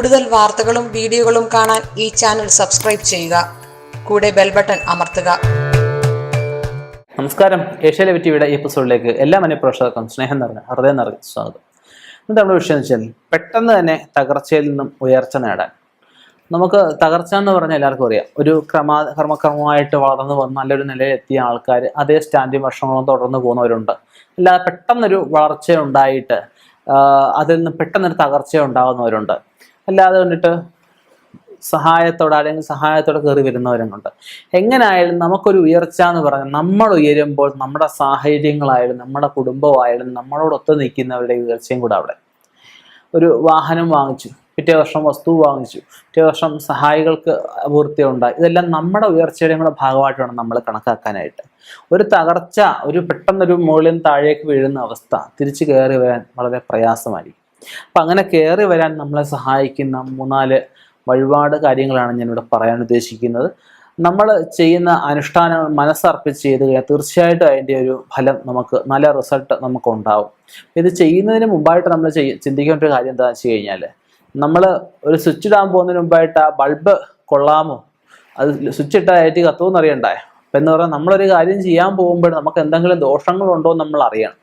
കൂടുതൽ വാർത്തകളും വീഡിയോകളും കാണാൻ ഈ ചാനൽ സബ്സ്ക്രൈബ് ചെയ്യുക. കൂടെ ബെൽ ബട്ടൺ അമർത്തുക. നമസ്കാരം. ഏഷ്യ ടിവിയുടെ ഈ എപ്പിസോഡിലേക്ക് എല്ലാ മനഃപ്രേക്ഷകർക്കും സ്നേഹം നിറഞ്ഞ ഹൃദയം നിറഞ്ഞ സ്വാഗതം. ഇന്ന് നമ്മുടെ വിഷയം വെച്ചാൽ പെട്ടെന്ന് തന്നെ തകർച്ചയിൽ നിന്നും ഉയർച്ച നേടാൻ. നമുക്ക് തകർച്ച എന്ന് പറഞ്ഞാൽ എല്ലാവർക്കും അറിയാം. ഒരു ക്രമാ ക്രമക്രമമായിട്ട് വളർന്നു വന്ന് നല്ലൊരു നിലയിൽ എത്തിയ ആൾക്കാർ അതേ സ്റ്റാൻഡിൽ വർഷങ്ങളും തുടർന്ന് പോകുന്നവരുണ്ട്. അല്ലാതെ പെട്ടെന്നൊരു വളർച്ച ഉണ്ടായിട്ട് അതിൽ നിന്ന് പെട്ടെന്നൊരു തകർച്ച ഉണ്ടാകുന്നവരുണ്ട് അല്ലാതെ കണ്ടിട്ട് സഹായത്തോടെ അല്ലെങ്കിൽ സഹായത്തോടെ കയറി വരുന്നവരുമുണ്ട് എങ്ങനെയായാലും നമുക്കൊരു ഉയർച്ച എന്ന് പറഞ്ഞാൽ നമ്മൾ ഉയരുമ്പോൾ നമ്മുടെ സാഹചര്യങ്ങളായാലും നമ്മുടെ കുടുംബമായാലും നമ്മളോടൊത്ത് നിൽക്കുന്നവരുടെ ഉയർച്ചയും കൂടെ അവിടെ. ഒരു വാഹനം വാങ്ങിച്ചു പിറ്റേ വർഷം വസ്തു വാങ്ങിച്ചു പിറ്റേ വർഷം സഹായികൾക്ക് പൂർത്തി ഉണ്ടായി. ഇതെല്ലാം നമ്മുടെ ഉയർച്ചയുടെ കൂടെ ഭാഗമായിട്ട് വേണം നമ്മൾ കണക്കാക്കാനായിട്ട്. ഒരു തകർച്ച ഒരു പെട്ടെന്നൊരു മുകളിൽ താഴേക്ക് വീഴുന്ന അവസ്ഥ തിരിച്ചു കയറി വരാൻ വളരെ പ്രയാസമായിരിക്കും. അപ്പം അങ്ങനെ കയറി വരാൻ നമ്മളെ സഹായിക്കുന്ന മൂന്നാൽ വഴിപാട് കാര്യങ്ങളാണ് ഞാനിവിടെ പറയാൻ ഉദ്ദേശിക്കുന്നത്. നമ്മൾ ചെയ്യുന്ന അനുഷ്ഠാനങ്ങൾ മനസ്സർപ്പിച്ച് ചെയ്ത് കഴിഞ്ഞാൽ തീർച്ചയായിട്ടും അതിന്റെ ഒരു ഫലം നമുക്ക് നല്ല റിസൾട്ട് നമുക്ക് ഉണ്ടാവും ഇത് ചെയ്യുന്നതിന് മുമ്പായിട്ട് നമ്മൾ ചിന്തിക്കേണ്ട ഒരു കാര്യം എന്താണെന്ന് വെച്ച് കഴിഞ്ഞാൽ നമ്മൾ ഒരു സ്വിച്ച് ഇടാൻ പോകുന്നതിന് മുമ്പായിട്ട് ആ ബൾബ് കൊള്ളാമോ? അത് സ്വിച്ച് ഇട്ടാൽ ആയിട്ട് കത്തുമെന്ന് അറിയണ്ടേ അപ്പം എന്ന് പറഞ്ഞാൽ നമ്മളൊരു കാര്യം ചെയ്യാൻ പോകുമ്പോൾ നമുക്ക് എന്തെങ്കിലും ദോഷങ്ങളുണ്ടോ എന്ന് നമ്മൾ അറിയണം.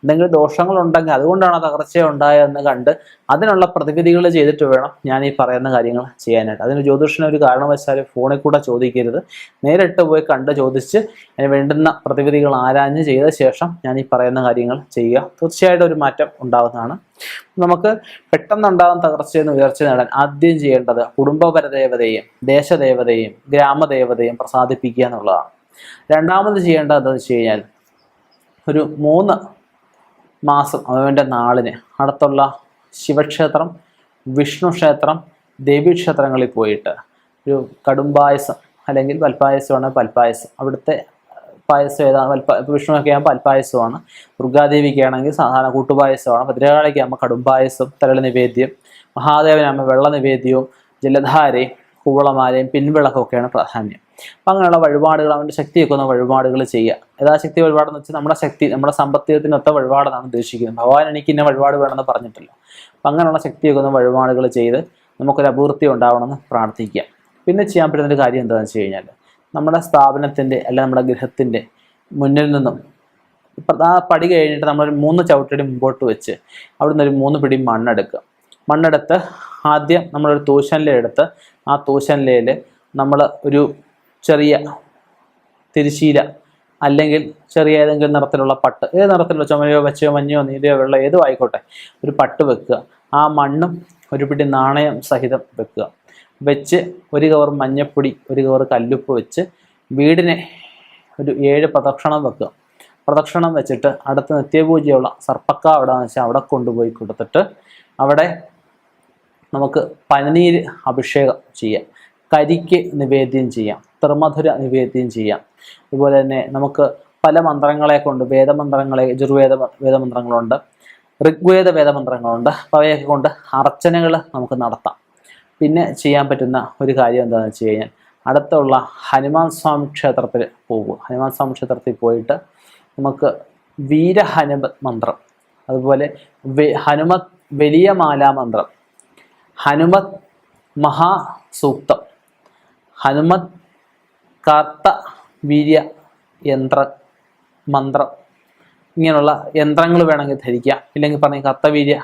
എന്തെങ്കിലും ദോഷങ്ങളുണ്ടെങ്കിൽ അതുകൊണ്ടാണ് തകർച്ച ഉണ്ടായതെന്ന് കണ്ട് അതിനുള്ള പ്രതിവിധികൾ ചെയ്തിട്ട് വേണം ഞാൻ ഈ പറയുന്ന കാര്യങ്ങൾ ചെയ്യാനായിട്ട്. അതിന് ജ്യോതിഷനെ ഒരു കാരണവശാലും ഫോണിൽ കൂടെ ചോദിക്കരുത്. നേരിട്ട് പോയി കണ്ട് ചോദിച്ച് അതിന് വേണ്ടുന്ന പ്രതിവിധികൾ ആരാഞ്ഞ് ചെയ്ത ശേഷം ഞാൻ ഈ പറയുന്ന കാര്യങ്ങൾ ചെയ്യുക. തീർച്ചയായിട്ടും ഒരു മാറ്റം ഉണ്ടാകുന്നതാണ് നമുക്ക് പെട്ടെന്നുണ്ടാകുന്ന തകർച്ചയെന്ന് ഉയർച്ച നേടാൻ ആദ്യം ചെയ്യേണ്ടത് കുടുംബപരദേവതയും ദേശദേവതയും ഗ്രാമദേവതയും പ്രസാദിപ്പിക്കുക എന്നുള്ളതാണ്. രണ്ടാമത് ചെയ്യേണ്ടത് എന്താണെന്ന് വെച്ച് കഴിഞ്ഞാൽ ഒരു മൂന്ന് മാസം അവന്റെ നാളിന്. അടുത്തുള്ള ശിവക്ഷേത്രം വിഷ്ണു ക്ഷേത്രം ദേവീക്ഷേത്രങ്ങളിൽ പോയിട്ട് ഒരു കടുംപായസം അല്ലെങ്കിൽ പൽപ്പായസമാണ് പൽപ്പായസം. അവിടുത്തെ പായസം ഏതാണ് പൽപ്പ വിഷ്ണുവൊക്കെ ആകുമ്പോൾ പൽപ്പായസമാണ്. ദുർഗാദേവിക്ക് ആണെങ്കിൽ സാധാരണ കൂട്ടുപായസമാണ്. ഭദ്രകാളിക്ക് ആകുമ്പോൾ കടുംപായസം തരള നിവേദ്യം മഹാദേവനാകുമ്പോൾ വെള്ള നിവേദ്യവും ജലധാരയും കൂവളമാലയും പിൻവിളക്കൊക്കെയാണ് പ്രാധാന്യം. അപ്പം അങ്ങനെയുള്ള വഴിപാടുകൾ അവന്റെ ശക്തിയൊക്കെ ഒന്ന് വഴിപാടുകൾ ചെയ്യുക. യഥാശക്തി വഴിപാടെന്ന് വെച്ചാൽ നമ്മുടെ ശക്തി നമ്മുടെ സമ്പത്തിനൊത്ത വഴിപാടെന്നാണ് ഉദ്ദേശിക്കുന്നത്. ഭഗവാൻ എനിക്ക് ഇന്ന വഴിപാട് വേണമെന്ന് പറഞ്ഞിട്ടില്ല. അപ്പം അങ്ങനെയുള്ള ശക്തിയൊക്കെ ഒന്ന് വഴിപാടുകൾ ചെയ്ത് നമുക്കൊരു അപൂർത്തി ഉണ്ടാവണമെന്ന് പ്രാർത്ഥിക്കുക. പിന്നെ ചെയ്യാൻ പറ്റുന്ന ഒരു കാര്യം എന്താണെന്ന് വെച്ച് കഴിഞ്ഞാൽ നമ്മുടെ സ്ഥാപനത്തിന്റെ അല്ലെങ്കിൽ നമ്മുടെ ഗൃഹത്തിന്റെ മുന്നിൽ നിന്നും ആ പടി കഴിഞ്ഞിട്ട് നമ്മളൊരു മൂന്ന് ചവിട്ടടി മുമ്പോട്ട് വെച്ച് അവിടെ ഒരു മൂന്ന് പിടി മണ്ണെടുക്കുക. മണ്ണെടുത്ത് ആദ്യം നമ്മളൊരു തൂശനില എടുത്ത് ആ തൂശനിലയിൽ നമ്മൾ ഒരു ചെറിയ തിരിശീല അല്ലെങ്കിൽ ചെറിയ ഏതെങ്കിലും നിറത്തിലുള്ള പട്ട്. ഏത് നിറത്തിലുള്ള? ചുമലയോ വെച്ചയോ മഞ്ഞയോ നീലയോ വെള്ളയോ ഏതോ ആയിക്കോട്ടെ. ഒരു പട്ട് വെക്കുക. ആ മണ്ണും ഒരു പിടി നാണയം സഹിതം വെക്കുക. വെച്ച് ഒരു കവർ മഞ്ഞപ്പൊടി ഒരു കവർ കല്ലുപ്പ് വെച്ച് വീടിനെ ഒരു ഏഴ് പ്രദക്ഷിണം വെക്കുക. പ്രദക്ഷിണം വെച്ചിട്ട് അടുത്ത് നിത്യപൂജയുള്ള സർപ്പക്ക അവിടെ എന്ന് വെച്ചാൽ അവിടെ കൊണ്ടുപോയി കൊടുത്തിട്ട് അവിടെ നമുക്ക് പനിനീര് അഭിഷേകം ചെയ്യാം. കരിക്ക് നിവേദ്യം ചെയ്യാം ത്രിമധുര നിവേദ്യം ചെയ്യാം. അതുപോലെ തന്നെ നമുക്ക് പല മന്ത്രങ്ങളെ കൊണ്ട് വേദമന്ത്രങ്ങളെ യജുർവേദ വേദമന്ത്രങ്ങളുണ്ട് ഋഗ്വേദ വേദമന്ത്രങ്ങളുണ്ട്. അപ്പോൾ അവയൊക്കെ കൊണ്ട് അർച്ചനകൾ നമുക്ക് നടത്താം. പിന്നെ ചെയ്യാൻ പറ്റുന്ന ഒരു കാര്യം എന്താണെന്ന് വെച്ച് കഴിഞ്ഞാൽ അടുത്തുള്ള ഹനുമാൻ സ്വാമി ക്ഷേത്രത്തിൽ പോകും ഹനുമാൻ സ്വാമി ക്ഷേത്രത്തിൽ പോയിട്ട് നമുക്ക് വീരഹനുമത് മന്ത്രം അതുപോലെ ഹനുമത് വലിയ മാലാ മന്ത്രം ഹനുമത് മഹാസൂക്തം ഹനുമത് കാർത്ത വീര്യ യന്ത്ര മന്ത്രം. ഇങ്ങനെയുള്ള യന്ത്രങ്ങൾ വേണമെങ്കിൽ ധരിക്കാം. ഇല്ലെങ്കിൽ പറഞ്ഞ കർത്തവീര്യ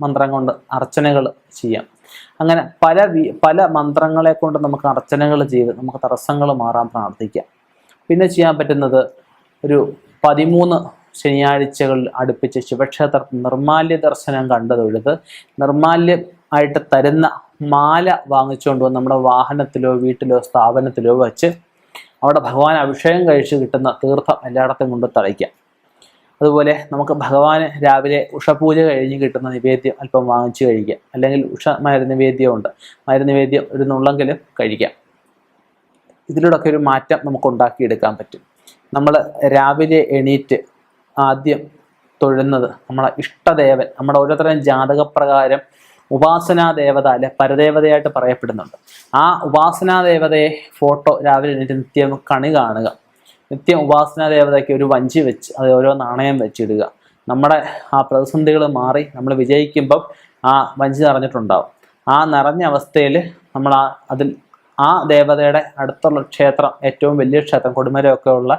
മന്ത്രം കൊണ്ട് അർച്ചനകൾ ചെയ്യാം. അങ്ങനെ പല പല മന്ത്രങ്ങളെ കൊണ്ട് നമുക്ക് അർച്ചനകൾ ചെയ്ത് നമുക്ക് തടസ്സങ്ങൾ മാറാൻ പ്രാർത്ഥിക്കാം. പിന്നെ ചെയ്യാൻ പറ്റുന്നത് ഒരു പതിമൂന്ന് ശനിയാഴ്ചകളിൽ അടുപ്പിച്ച് ശിവക്ഷേത്ര നിർമാല്യ ദർശനം കണ്ടതൊഴുത് നിർമാല്യം ആയിട്ട് തരുന്ന മാല വാങ്ങിച്ചുകൊണ്ട് വന്ന് നമ്മുടെ വാഹനത്തിലോ വീട്ടിലോ സ്ഥാപനത്തിലോ വെച്ച് അവിടെ ഭഗവാൻ അഭിഷേകം കഴിച്ച് കിട്ടുന്ന തീർത്ഥം എല്ലായിടത്തും കൊണ്ട് തളിക്കാം. അതുപോലെ നമുക്ക് ഭഗവാന് രാവിലെ ഉഷപൂജ കഴിഞ്ഞ് കിട്ടുന്ന നിവേദ്യം അല്പം വാങ്ങിച്ച് കഴിക്കാം. അല്ലെങ്കിൽ ഉഷ മരുനിവേദ്യമുണ്ട് മരുനിവേദ്യം ഒരു നുള്ളെങ്കിലും കഴിക്കാം. ഇതിലൂടെയൊക്കെ ഒരു മാറ്റം നമുക്ക് ഉണ്ടാക്കിയെടുക്കാൻ പറ്റും. നമ്മൾ രാവിലെ എണീറ്റ് ആദ്യം തൊഴുന്നത് നമ്മളെ ഇഷ്ടദേവൻ നമ്മുടെ ഓരോരുത്തരുടെയും ജാതകപ്രകാരം ഉപാസനാ ദേവത അല്ലെ പരദേവതയായിട്ട് പറയപ്പെടുന്നുണ്ട്. ആ ഉപാസനാ ദേവതയെ ഫോട്ടോ രാവിലെ എണീറ്റ് നിത്യം കണി കാണുക. നിത്യം ഉപാസനാ ദേവതയ്ക്ക് ഒരു വഞ്ചി വെച്ച് അത് ഓരോ നാണയം വെച്ചിടുക. നമ്മുടെ ആ പ്രതിസന്ധികൾ മാറി നമ്മൾ വിജയിക്കുമ്പം ആ വഞ്ചി നിറഞ്ഞിട്ടുണ്ടാവും. ആ നിറഞ്ഞ അവസ്ഥയിൽ നമ്മൾ ആ അതിൽ ആ ദേവതയുടെ അടുത്തുള്ള ക്ഷേത്രം ഏറ്റവും വലിയ ക്ഷേത്രം കൊടുമരമൊക്കെ ഉള്ള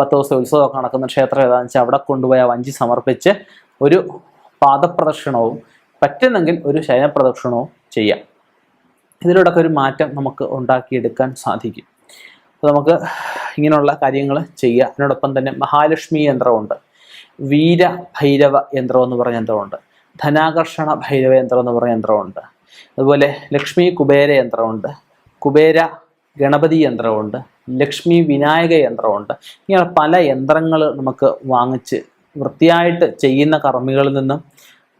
പത്ത് ദിവസം ഉത്സവമൊക്കെ നടക്കുന്ന ക്ഷേത്രം ഏതാണെന്ന് വെച്ചാൽ അവിടെ കൊണ്ടുപോയി ആ വഞ്ചി സമർപ്പിച്ച് ഒരു പാദപ്രദക്ഷിണവും പറ്റുന്നെങ്കിൽ ഒരു ശയനപ്രദക്ഷിണവും ചെയ്യാം. ഇതിലൂടെ ഒരു മാറ്റം നമുക്ക് ഉണ്ടാക്കിയെടുക്കാൻ സാധിക്കും. അപ്പോൾ നമുക്ക് ഇങ്ങനെയുള്ള കാര്യങ്ങൾ ചെയ്യുക അതിനോടൊപ്പം തന്നെ മഹാലക്ഷ്മി യന്ത്രമുണ്ട്. വീര ഭൈരവ യന്ത്രം എന്ന് പറഞ്ഞ യന്ത്രമുണ്ട്. ധനാകർഷണ ഭൈരവ യന്ത്രം എന്ന് പറഞ്ഞ യന്ത്രമുണ്ട്. അതുപോലെ ലക്ഷ്മി കുബേര യന്ത്രമുണ്ട്. കുബേര ഗണപതി യന്ത്രമുണ്ട്. ലക്ഷ്മി വിനായക യന്ത്രമുണ്ട്. ഇങ്ങനെ പല യന്ത്രങ്ങൾ നമുക്ക് വാങ്ങിച്ച് വൃത്തിയായിട്ട് ചെയ്യുന്ന കർമ്മികളിൽ നിന്നും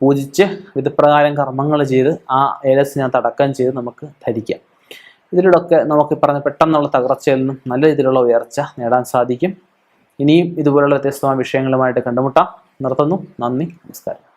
പൂജിച്ച് വിധപ്രകാരം കർമ്മങ്ങൾ ചെയ്ത് ആ ഏലസിനകത്ത് അടക്കം ചെയ്ത് നമുക്ക് ധരിക്കാം. ഇതിലൂടെയൊക്കെ നമുക്ക് പറഞ്ഞ പെട്ടെന്നുള്ള തകർച്ചയിൽ നിന്നും നല്ല രീതിയിലുള്ള ഉയർച്ച നേടാൻ സാധിക്കും. ഇനിയും ഇതുപോലുള്ള വ്യത്യസ്തമായ വിഷയങ്ങളുമായിട്ട് കണ്ടുമുട്ടാം. നിർത്തുന്നു. നന്ദി. നമസ്കാരം.